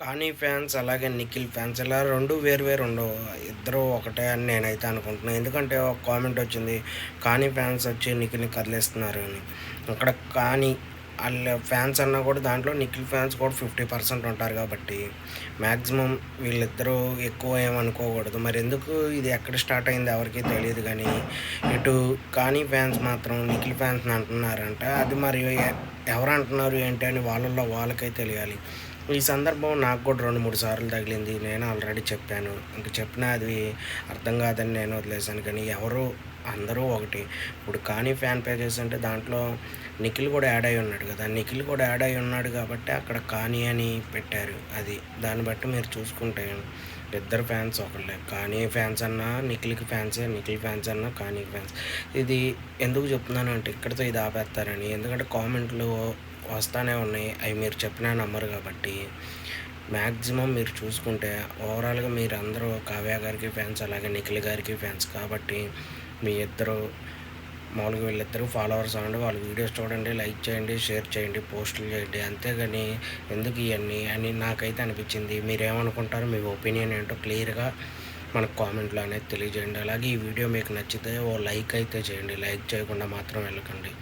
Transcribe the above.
కానీ ఫ్యాన్స్ అలాగే నిఖిల్ ఫ్యాన్స్ ఇలా రెండు వేరు వేరు ఉండవు. ఇద్దరు ఒకటే అని నేనైతే అనుకుంటున్నాను ఎందుకంటే ఒక కామెంట్ వచ్చింది కానీ ఫ్యాన్స్ వచ్చి నిఖిల్ని కదిలేస్తున్నారు అని. అక్కడ కానీ వాళ్ళ ఫ్యాన్స్ అన్నా కూడా దాంట్లో నిఖిల్ ఫ్యాన్స్ కూడా ఫిఫ్టీ పర్సెంట్ ఉంటారు కాబట్టి మ్యాక్సిమం వీళ్ళిద్దరూ ఎక్కువ ఏమనుకోకూడదు. మరి ఎందుకు ఇది ఎక్కడ స్టార్ట్ అయింది ఎవరికి తెలియదు కానీ ఇటు కానీ ఫ్యాన్స్ మాత్రం నిఖిల్ ఫ్యాన్స్ అంటున్నారంట. అది మరి ఎవరు అంటున్నారు ఏంటి అని వాళ్ళల్లో వాళ్ళకే తెలియాలి. ఈ సందర్భం నాకు కూడా రెండు మూడు సార్లు తగిలింది. నేను ఆల్రెడీ చెప్పాను. ఇంక చెప్పినా అది అర్థం కాదని నేను వదిలేశాను. కానీ ఎవరు అందరూ ఒకటి. ఇప్పుడు కానీ ఫ్యాన్ పేజెస్ అంటే దాంట్లో నిఖిల్ కూడా యాడ్ అయి ఉన్నాడు కదా. నిఖిల్ కూడా యాడ్ అయి ఉన్నాడు కాబట్టి అక్కడ కానీ అని పెట్టారు. అది దాన్ని బట్టి మీరు చూసుకుంటే ఇద్దరు ఫ్యాన్స్ ఒకళ్ళే. కానీ ఫ్యాన్స్ అన్నా నిఖిల్కి ఫ్యాన్సే నిఖిల్ ఫ్యాన్స్ అన్నా కానీ ఫ్యాన్స్ ఇది ఎందుకు చెప్తున్నాను అంటే ఇక్కడితో ఇది ఆపేస్తారని. ఎందుకంటే కామెంట్లు వస్తానే ఉన్నాయి. అవి మీరు చెప్పిన నమ్మరు కాబట్టి మ్యాక్సిమం మీరు చూసుకుంటే ఓవరాల్గా మీరు అందరూ కావ్య గారికి ఫ్యాన్స్ అలాగే నిఖిల్ గారికి ఫ్యాన్స్ కాబట్టి మీ ఇద్దరు మామూలుగా వీళ్ళిద్దరూ ఫాలోవర్స్ అవ్వండి. వాళ్ళ వీడియోస్ చూడండి లైక్ చేయండి షేర్ చేయండి పోస్టులు చేయండి. అంతేగాని ఎందుకు ఇవన్నీ అని నాకైతే అనిపించింది. మీరేమనుకుంటారు మీ ఒపీనియన్ ఏంటో క్లియర్గా మనకు కామెంట్లో అనేది తెలియజేయండి. అలాగే ఈ వీడియో మీకు నచ్చితే ఓ లైక్ అయితే చేయండి. లైక్ చేయకుండా మాత్రం వెళ్ళకండి.